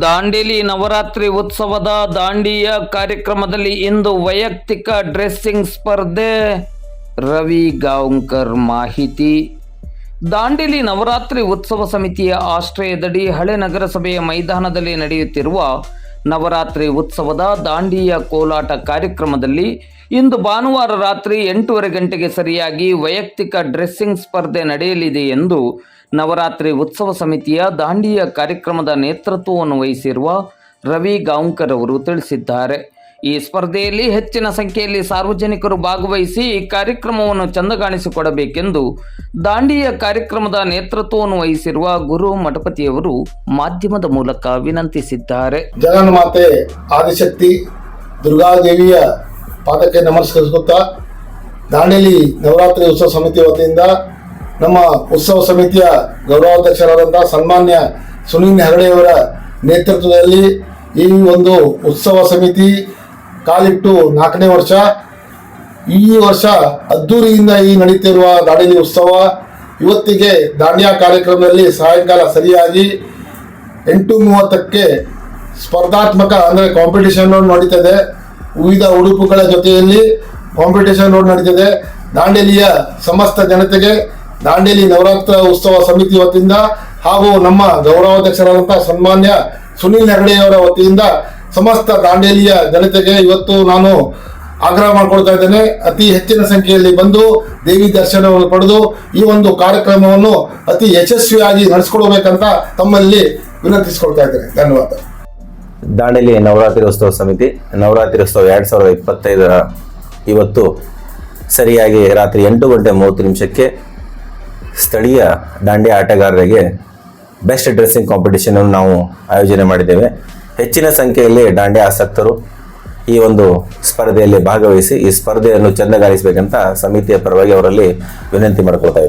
ದಾಂಡೇಲಿ ನವರಾತ್ರಿ ಉತ್ಸವದ ದಾಂಡಿಯ ಕಾರ್ಯಕ್ರಮದಲ್ಲಿ ಇಂದು ವೈಯಕ್ತಿಕ ಡ್ರೆಸ್ಸಿಂಗ್ ಸ್ಪರ್ಧೆ. ರವಿ ಗಾಂವ್ಕರ್ ಮಾಹಿತಿ. ದಾಂಡೇಲಿ ನವರಾತ್ರಿ ಉತ್ಸವ ಸಮಿತಿಯ ಆಶ್ರಯದಡಿ ಹಳೆ ನಗರಸಭೆಯ ಮೈದಾನದಲ್ಲಿ ನಡೆಯುತ್ತಿರುವ ನವರಾತ್ರಿ ಉತ್ಸವದ ದಾಂಡಿಯ ಕೋಲಾಟ ಕಾರ್ಯಕ್ರಮದಲ್ಲಿ ಇಂದು ಭಾನುವಾರ ರಾತ್ರಿ ಎಂಟೂವರೆ ಗಂಟೆಗೆ ಸರಿಯಾಗಿ ವೈಯಕ್ತಿಕ ಡ್ರೆಸ್ಸಿಂಗ್ ಸ್ಪರ್ಧೆ ನಡೆಯಲಿದೆ ಎಂದು ನವರಾತ್ರಿ ಉತ್ಸವ ಸಮಿತಿಯ ದಾಂಡಿಯ ಕಾರ್ಯಕ್ರಮದ ನೇತೃತ್ವವನ್ನು ವಹಿಸಿರುವ ರವಿ ಗಾಂವ್ಕರ್ ಅವರು ತಿಳಿಸಿದ್ದಾರೆ. ಈ ಸ್ಪರ್ಧೆಯಲ್ಲಿ ಹೆಚ್ಚಿನ ಸಂಖ್ಯೆಯಲ್ಲಿ ಸಾರ್ವಜನಿಕರು ಭಾಗವಹಿಸಿ ಈ ಕಾರ್ಯಕ್ರಮವನ್ನು ಚಂದಗಾಣಿಸಿಕೊಡಬೇಕೆಂದು ದಾಂಡಿಯ ಕಾರ್ಯಕ್ರಮದ ನೇತೃತ್ವವನ್ನು ವಹಿಸಿರುವ ಗುರು ಮಠಪತಿಯವರು ಮಾಧ್ಯಮದ ಮೂಲಕ ವಿನಂತಿಸಿದ್ದಾರೆ. ಜಗನ್ಮಾತೆ ಆದಿಶಕ್ತಿ ದುರ್ಗಾದೇವಿಯ ಪಾದಕ್ಕೆ ನಮಸ್ಕರಿಸುತ್ತಾ ದಾಂಡೇಲಿ ನವರಾತ್ರಿ ಉತ್ಸವ ಸಮಿತಿ ವತಿಯಿಂದ ನಮ್ಮ ಉತ್ಸವ ಸಮಿತಿಯ ಗೌರವಾಧ್ಯಕ್ಷರಾದಂಥ ಸನ್ಮಾನ್ಯ ಸುನೀಲ್ ಹೆಗಡೆಯವರ ನೇತೃತ್ವದಲ್ಲಿ ಈ ಒಂದು ಉತ್ಸವ ಸಮಿತಿ ಕಾಲಿಟ್ಟು ನಾಲ್ಕನೇ ವರ್ಷ. ಈ ವರ್ಷ ಅದ್ದೂರಿಯಿಂದ ಈ ನಡೀತಿರುವ ದಾಂಡೇಲಿ ಉತ್ಸವ ಇವತ್ತಿಗೆ ದಾಂಡ್ಯ ಕಾರ್ಯಕ್ರಮದಲ್ಲಿ ಸಾಯಂಕಾಲ ಸರಿಯಾಗಿ ಎಂಟು ಮೂವತ್ತಕ್ಕೆ ಸ್ಪರ್ಧಾತ್ಮಕ ಅಂದರೆ ಕಾಂಪಿಟೇಷನ್ ರೋಡ್ ನಡೀತದೆ. ವಿವಿಧ ಉಡುಪುಗಳ ಜೊತೆಯಲ್ಲಿ ಕಾಂಪಿಟೇಷನ್ ರೋಡ್ ನಡೀತದೆ. ದಾಂಡೇಲಿಯ ಸಮಸ್ತ ಜನತೆಗೆ ದಾಂಡೇಲಿ ನವರಾತ್ರ ಉತ್ಸವ ಸಮಿತಿ ವತಿಯಿಂದ ಹಾಗೂ ನಮ್ಮ ಗೌರವಾಧ್ಯಕ್ಷರಾದಂತಹ ಸನ್ಮಾನ್ಯ ಸುನೀಲ್ ಹೆಗಡೆಯವರ ವತಿಯಿಂದ ಸಮಸ್ತ ದಾಂಡೇಲಿಯ ಜನತೆಗೆ ಇವತ್ತು ನಾನು ಆಗ್ರಹ ಮಾಡ್ಕೊಳ್ತಾ ಇದ್ದೇನೆ. ಅತಿ ಹೆಚ್ಚಿನ ಸಂಖ್ಯೆಯಲ್ಲಿ ಬಂದು ದೇವಿ ದರ್ಶನವನ್ನು ಪಡೆದು ಈ ಒಂದು ಕಾರ್ಯಕ್ರಮವನ್ನು ಅತಿ ಯಶಸ್ವಿಯಾಗಿ ನಡೆಸ್ಕೊಳ್ಬೇಕಂತ ತಮ್ಮಲ್ಲಿ ವಿನಂತಿಸಿಕೊಳ್ತಾ ಇದ್ದೇನೆ. ಧನ್ಯವಾದ. ದಾಂಡೇಲಿ ನವರಾತ್ರಿ ಉತ್ಸವ ಸಮಿತಿ, ನವರಾತ್ರಿ ಉತ್ಸವ ಎರಡು ಸಾವಿರದ ಇಪ್ಪತ್ತೈದರ ಇವತ್ತು ಸರಿಯಾಗಿ ರಾತ್ರಿ ಎಂಟು ಗಂಟೆ ಮೂವತ್ತು ನಿಮಿಷಕ್ಕೆ ಸ್ಥಳೀಯ ದಾಂಡಿಯ ಆಟಗಾರರಿಗೆ ಬೆಸ್ಟ್ ಡ್ರೆಸ್ಸಿಂಗ್ ಕಾಂಪಿಟೇಷನನ್ನು ನಾವು ಆಯೋಜನೆ ಮಾಡಿದ್ದೇವೆ. ಹೆಚ್ಚಿನ ಸಂಖ್ಯೆಯಲ್ಲಿ ದಾಂಡೆ ಆಸಕ್ತರು ಈ ಒಂದು ಸ್ಪರ್ಧೆಯಲ್ಲಿ ಭಾಗವಹಿಸಿ ಈ ಸ್ಪರ್ಧೆಯನ್ನು ಚೆಂದಗಾರಿಸಬೇಕಂತ ಸಮಿತಿಯ ಪರವಾಗಿ ಅವರಲ್ಲಿ ವಿನಂತಿ ಮಾಡಿಕೊಳ್ತಾ